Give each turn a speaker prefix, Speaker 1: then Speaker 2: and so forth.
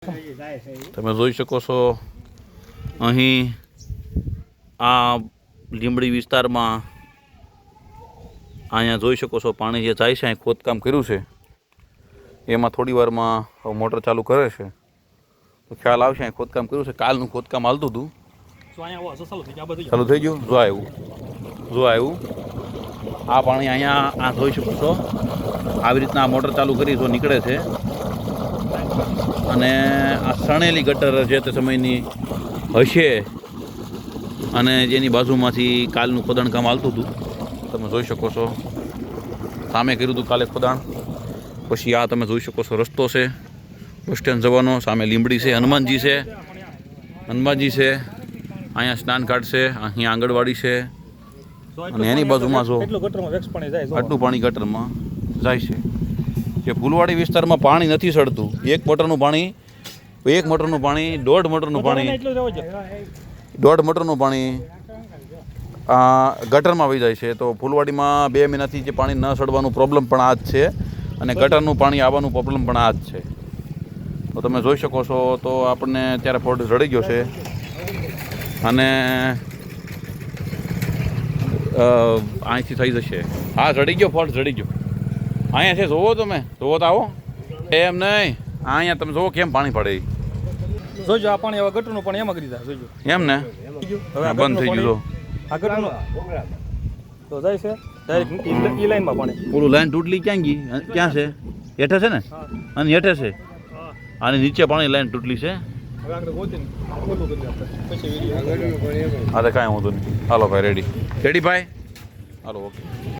Speaker 1: તમે જોઈ શકો છો અહીં આ લીંબડી વિસ્તારમાં અહીંયા જોઈ શકો છો પાણી જે જાય છે અહીં ખોદકામ કર્યું છે. એમાં થોડી વારમાં મોટર ચાલુ કરે છે. તો ખ્યાલ આવશે અહીં ખોદકામ કર્યું છે. કાલનું ખોદકામ હાલતું હતું. ચાલુ થઈ ગયું જો આવ્યું. જો આવ્યું. આ પાણી અહીંયા આ જોઈ શકો છો. આવી રીતના આ મોટર ચાલુ કરી તો નીકળે છે. અને આ સણેલી ગટર જે તે સમયની હશે અને જેની બાજુમાંથી કાલનું ખોદાણ કામ હાલતું હતું તમે જોઈ શકો છો. સામે કર્યું હતું કાલે ખોદાણ પછી આ તમે જોઈ શકો છો રસ્તો છે બસ સ્ટેન્ડ જવાનો સામે લીંબડી છે હનુમાનજી છે હનુમાનજી છે અહીંયા સ્નાન ઘાટ છે અહીંયા આંગણવાડી છે અને એની બાજુમાં જો આટલું પાણી ગટરમાં જાય છે. જે ફૂલવાડી વિસ્તારમાં પાણી નથી સડતું. એક મોટરનું પાણી એક મોટરનું પાણી દોઢ મોટરનું પાણી દોઢ મોટરનું પાણી આ ગટરમાં વહી જાય છે. તો ફૂલવાડીમાં બે મહિનાથી જે પાણી ન સડવાનું પ્રોબ્લેમ પણ આ જ છે અને ગટરનું પાણી આવવાનું પ્રોબ્લેમ પણ આ જ છે. તો તમે જોઈ શકો છો તો આપણને અત્યારે ફોટ સડી ગયો છે. અને અહીંથી થઈ જશે. હા ચડી ગયો ફોટ ઝડી ગયો. અહીંયા છે જોવો તમે જોવો તો આવો. એમ નહીં અહીંયા તમે જોવો કેમ પાણી પડે.
Speaker 2: જોજો આ પાણી હવે ગટરનું પાણી એમાં કરી દે જોજો.
Speaker 1: એમ ને?
Speaker 2: હવે
Speaker 1: બંધ થઈ ગયું
Speaker 2: આ ગટરનું તો જાય છે ડાયરેક્ટ ઈ લાઈનમાં પાણી.
Speaker 1: પૂરું લાઈન તૂટલી ક્યાં ગઈ? ક્યાં છે? હેઠે છે ને? અને હેઠે છે? અને નીચે પાણી લાઈન તૂટલી છે? હા તો કાંઈ વાંધો નહીં. હાલો ભાઈ રેડી રેડી ભાઈ? Hello okay